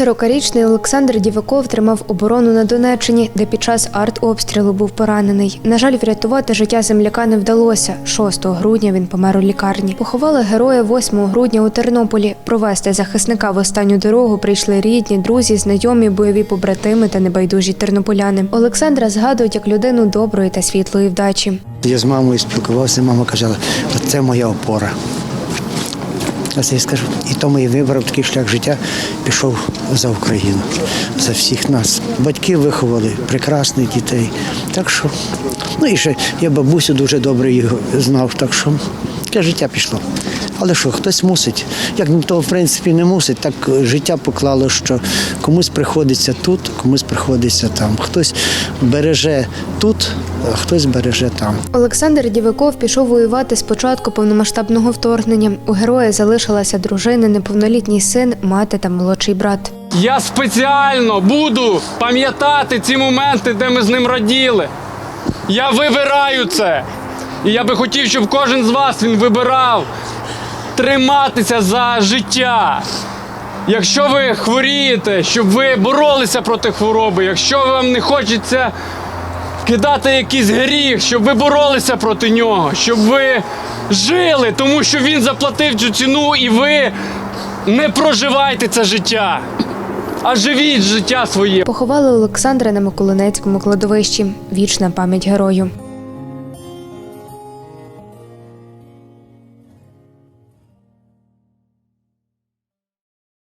40-річний Олександр Діваков тримав оборону на Донеччині, де під час артобстрілу був поранений. На жаль, врятувати життя земляка не вдалося. 6 грудня він помер у лікарні. Поховали героя 8 грудня у Тернополі. Провести захисника в останню дорогу прийшли рідні, друзі, знайомі, бойові побратими та небайдужі тернополяни. Олександра згадують як людину доброї та світлої вдачі. Я з мамою спілкувався, мама казала, «От це моя опора. Це я скажу, і тому я вибрав такий шлях життя, пішов за Україну, за всіх нас. Батьки виховали прекрасних дітей. Так що, ну і ще я бабусю дуже добре його знав, так що таке життя пішло. Але що, хтось мусить. Як ніхто, в принципі, не мусить, так життя поклало, що комусь приходиться тут, комусь приходиться там. Хтось береже тут, хтось береже там. Олександр Діваков пішов воювати з початку повномасштабного вторгнення. У героя залишилася дружина, неповнолітній син, мати та молодший брат. Я спеціально буду пам'ятати ці моменти, де ми з ним раділи. Я вибираю це. І я би хотів, щоб кожен з вас він вибирав триматися за життя. Якщо ви хворієте, щоб ви боролися проти хвороби, якщо вам не хочеться кидати якийсь гріх, щоб ви боролися проти нього, щоб ви жили, тому що він заплатив цю ціну, і ви не проживайте це життя, а живіть життя своє. Поховали Олександра на Миколинецькому кладовищі. Вічна пам'ять герою.